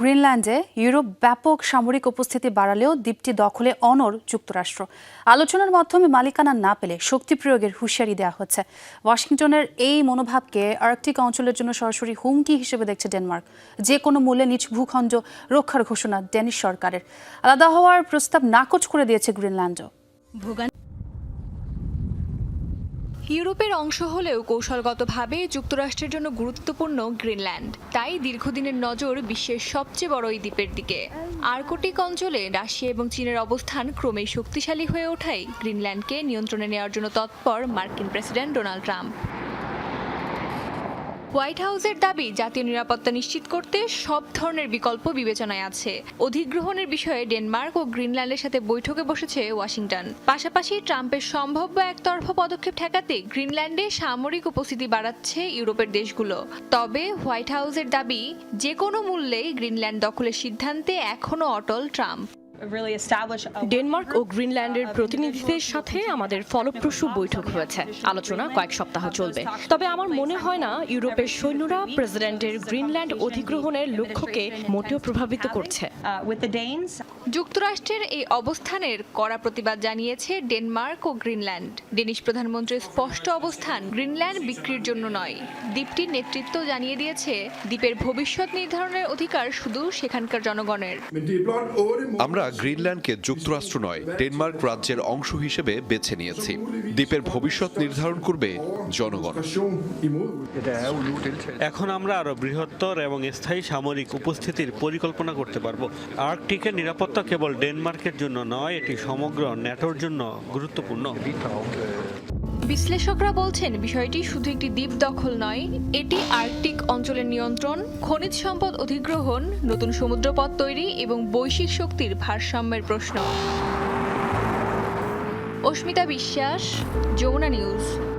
গ্রিনল্যান্ডে Europe ব্যাপক সামরিক উপস্থিতি বাড়ালেও দ্বীপটি দখলে অনর যুক্তরাষ্ট্র। আলোচনার মাধ্যমে মালিকানা না পেলে শক্তি প্রয়োগের হুঁশিয়ারি দেওয়া হচ্ছে। ওয়াশিংটনের এই মনোভাবকে আর্কটিক অঞ্চলের জন্য সরাসরি হুমকি হিসেবে দেখছে ডেনমার্ক। যে কোনো মূল্যে নিজ ভূখণ্ড রক্ষার ঘোষণা ডেনিশ সরকারের। আলাদা হওয়ার প্রস্তাব নাকচ করে দিয়েছে গ্রিনল্যান্ডও। ইউরোপের অংশ হলেও কৌশলগতভাবে যুক্তরাষ্ট্রের জন্য গুরুত্বপূর্ণ গ্রিনল্যান্ড। তাই দীর্ঘদিনের নজর বিশ্বের সবচেয়ে বড় এই দ্বীপের দিকে। আর্কটিক অঞ্চলে রাশিয়া এবং চীনের অবস্থান ক্রমেই শক্তিশালী হয়ে ওঠায় গ্রিনল্যান্ডকে নিয়ন্ত্রণে নেওয়ার জন্য তৎপর মার্কিন প্রেসিডেন্ট ডোনাল্ড ট্রাম্প। হোয়াইট হাউসের দাবি জাতীয় নিরাপত্তা নিশ্চিত করতে সব ধরনের বিকল্প বিবেচনায় আছে। অধিগ্রহণের বিষয়ে ডেনমার্ক ও গ্রিনল্যান্ডের সাথে বৈঠকে বসেছে ওয়াশিংটন। পাশাপাশি ট্রাম্পের সম্ভাব্য একতরফা পদক্ষেপ ঠেকাতে গ্রিনল্যান্ডে সামরিক উপস্থিতি বাড়াচ্ছে ইউরোপের দেশগুলো। তবে হোয়াইট হাউসের দাবি, যে কোনো মূল্যেই গ্রিনল্যান্ড দখলের সিদ্ধান্তে এখনও অটল ট্রাম্প। ডেনমার্ক ও গ্রিনল্যান্ডের প্রতিনিধিদের সাথে আমাদের ফলপ্রসূ বৈঠক হয়েছে। আলোচনা কয়েক সপ্তাহ চলবে। তবে আমার মনে হয় না ইউরোপের সৈন্যরা প্রেসিডেন্টের গ্রিনল্যান্ড অধিগ্রহণের লক্ষ্যকে মোটেও প্রভাবিত করছে। যুক্তরাষ্ট্রের এই অবস্থানের কড়া প্রতিবাদ জানিয়েছে ডেনমার্ক ও গ্রিনল্যান্ড। ডেনিশ প্রধানমন্ত্রীর স্পষ্ট অবস্থান গ্রিনল্যান্ড বিক্রির জন্য নয়। দ্বীপটির নেতৃত্ব জানিয়ে দিয়েছে দ্বীপের ভবিষ্যৎ নির্ধারণের অধিকার শুধু সেখানকার জনগণের। আমরা গ্রিনল্যান্ডকে যুক্তরাষ্ট্র নয়, ডেনমার্ক রাজ্যের অংশ হিসেবে বেছে নিয়েছি। দ্বীপের ভবিষ্যৎ নির্ধারণ করবে জনগণ। এখন আমরা আরও বৃহত্তর এবং স্থায়ী সামরিক উপস্থিতির পরিকল্পনা করতে পারব। আর্কটিকের নিরাপত্তা কেবল ডেনমার্কের জন্য নয়, এটি সমগ্র ন্যাটোর জন্য গুরুত্বপূর্ণ। বিশ্লেষকরা বলছেন, বিষয়টি শুধু একটি দ্বীপ দখল নয়, এটি আর্কটিক অঞ্চলের নিয়ন্ত্রণ, খনিজ সম্পদ অধিগ্রহণ, নতুন সমুদ্রপথ তৈরি এবং বৈশ্বিক শক্তির ভারসাম্যের প্রশ্ন। অস্মিতা বিশ্বাস, যমুনা নিউজ।